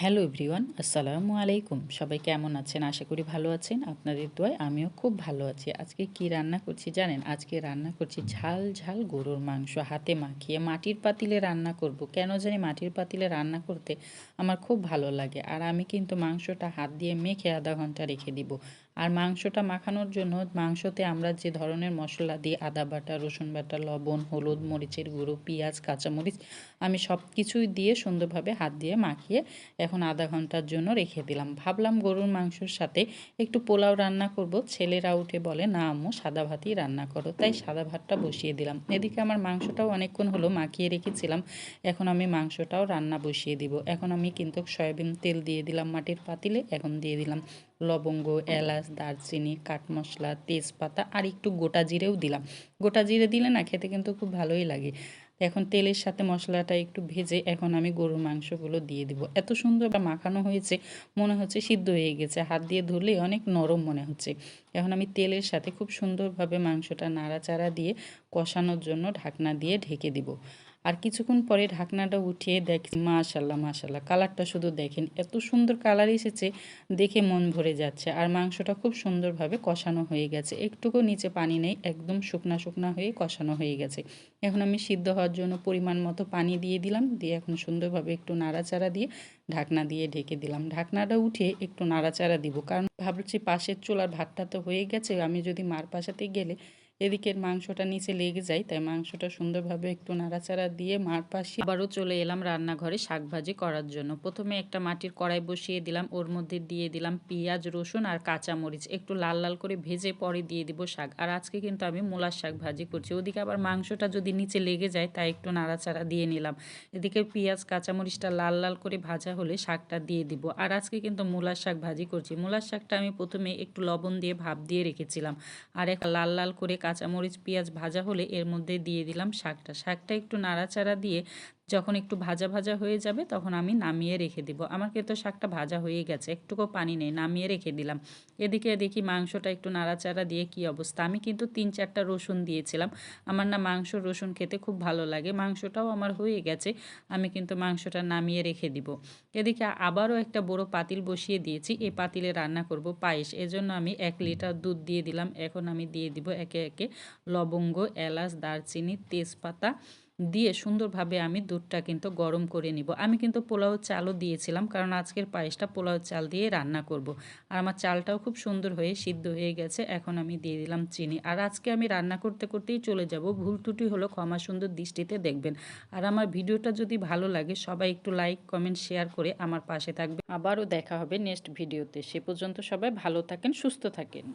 Hello everyone, আসসালামু আলাইকুম। সবাই কেমন আছেন? আশা করি ভালো আছেন। আপনাদের দোয়ায় আমিও খুব ভালো আছি। আজকে কি রান্না করছি জানেন? আজকে রান্না করছি ঝাল ঝাল গরুর মাংস। হাতে মাখিয়ে মাটির পাতিলে রান্না করব। কেন জানি মাটির পাতিলে রান্না করতে আমার খুব ভালো লাগে। আর আমি কিন্তু মাংসটা হাত দিয়ে মেখে আধা ঘণ্টা রেখে দিব। আর মাংসটা মাখানোর জন্য মাংসতে আমরা যে ধরনের মশলা দিই, আদা বাটা, রসুন বাটা, লবণ, হলুদ, মরিচের গুঁড়ো, পেঁয়াজ, কাঁচামরিচ, আমি সব কিছুই দিয়ে সুন্দরভাবে হাত দিয়ে মাখিয়ে এখন আধা ঘণ্টার জন্য রেখে দিলাম। ভাবলাম গরুর মাংসর সাথে একটু পোলাও রান্না করব। ছেলেরা উঠে বলে, না আম্মু, সাদা ভাতই রান্না করো। তাই সাদা ভাতটা বসিয়ে দিলাম। এদিকে আমার মাংসটাও অনেকক্ষণ হলো মাখিয়ে রেখেছিলাম। এখন আমি মাংসটাও রান্না বসিয়ে দিব। এখন আমি কিন্তু সয়াবিন তেল দিয়ে দিলাম মাটির পাতিলে, এখন দিয়ে দিলাম লবঙ্গ, এলাচ, দারচিনি, কাঠ মশলা, তেজপাতা আর একটু গোটা জিরেও দিলাম। গোটা জিরে দিলে না খেতে কিন্তু খুব ভালোই লাগে। এখন তেলের সাথে মশলাটা একটু ভেজে এখন আমি গরুর মাংসগুলো দিয়ে দিব। এত সুন্দর মাখানো হয়েছে, মনে হচ্ছে সিদ্ধ হয়ে গেছে। হাত দিয়ে ধরলে অনেক নরম মনে হচ্ছে। এখন আমি তেলের সাথে খুব সুন্দরভাবে মাংসটা নাড়াচাড়া দিয়ে কষানোর জন্য ঢাকনা দিয়ে ঢেকে দিব। আর কিছুক্ষণ পরে ঢাকনাটা উঠিয়ে দেখি, মাশাল্লাহ মাশাল্লাহ, কালারটা শুধু দেখেন, এত সুন্দর কালার এসেছে, দেখে মন ভরে যাচ্ছে। আর মাংসটা খুব সুন্দরভাবে কষানো হয়ে গেছে। একটুকু নিচে পানি নেই, একদম শুকনা শুকনা হয়ে কষানো হয়ে গেছে। এখন আমি সিদ্ধ হওয়ার জন্য পরিমাণ মতো পানি দিয়ে দিলাম, দিয়ে এখন সুন্দরভাবে একটু নাড়াচাড়া দিয়ে ঢাকনা দিয়ে ঢেকে দিলাম। ঢাকনাটা উঠিয়ে একটু নাড়াচাড়া দিব, কারণ ভাবছি পাশের চুলার ভাতটা তো হয়ে গেছে, আমি যদি মার পাশাতে গেলে এদিকের মাংসটা নিচে লেগে যায়, তাই মাংসটা সুন্দরভাবে একটু নাড়াচাড়া দিয়ে মার পাশে আবারও চলে এলাম রান্নাঘরে শাক ভাজি করার জন্য। প্রথমে একটা মাটির কড়াই বসিয়ে দিলাম, ওর মধ্যে দিয়ে দিলাম পেঁয়াজ, রসুন আর কাঁচামরিচ। একটু লাল লাল করে ভেজে পরে দিয়ে দিব শাক। আর আজকে কিন্তু আমি মূলার শাক ভাজি করছি। ওদিকে আবার মাংসটা যদি নিচে লেগে যায়, তাই একটু নাড়াচাড়া দিয়ে নিলাম। এদিকে পেঁয়াজ, কাঁচামরিচটা লাল লাল করে ভাজা হলে শাকটা দিয়ে দিব। আর আজকে কিন্তু মূলার শাক ভাজি করছি। মূলার শাকটা আমি প্রথমে একটু লবণ দিয়ে ভাপ দিয়ে রেখেছিলাম। আর একটা লাল লাল করে কাঁচামরিচ পেঁয়াজ ভাজা হলে এর মধ্যে দিয়ে দিলাম শাকটা। শাকটা একটু নাড়াচাড়া দিয়ে যখন একটু ভাজা ভাজা হয়ে যাবে তখন আমি নামিয়ে রেখে দিব। আমাকে তো শাকটা ভাজা হয়ে গেছে, একটুকু পানি নেই, নামিয়ে রেখে দিলাম। এদিকে দেখি মাংসটা একটু নাড়াচাড়া দিয়ে কি অবস্থা। আমি কিন্তু তিন চারটা রসুন দিয়েছিলাম। আমার না মাংস রসুন খেতে খুব ভালো লাগে। মাংসটাও আমার হয়ে গেছে, আমি কিন্তু মাংসটা নামিয়ে রেখে দিব। এদিকে আবারও একটা বড় পাতিল বসিয়ে দিয়েছি। এই পাতিলে রান্না করব পায়েস। এজন্য আমি এক লিটার দুধ দিয়ে দিলাম। এখন আমি দিয়ে দিব একে একে লবঙ্গ, এলাচ, দারচিনি, তেজপাতা দিয়ে সুন্দরভাবে আমি দুধটা কিন্তু গরম করে নিব। আমি কিন্তু পোলাও চালও দিয়েছিলাম কারণ আজকের পায়েসটা পোলাও চাল দিয়ে রান্না করব। আর আমার চালটাও খুব সুন্দর হয়ে সিদ্ধ হয়ে গেছে, এখন আমি দিয়ে দিলাম চিনি। আর আজকে আমি রান্না করতে করতেই চলে যাব, ভুল ত্রুটি হলো ক্ষমা সুন্দর দৃষ্টিতে দেখবেন। আর আমার ভিডিওটা যদি ভালো লাগে সবাই একটু লাইক, কমেন্ট, শেয়ার করে আমার পাশে থাকবে আবারও দেখা হবে নেক্সট ভিডিওতে। সে পর্যন্ত সবাই ভালো থাকেন, সুস্থ থাকেন।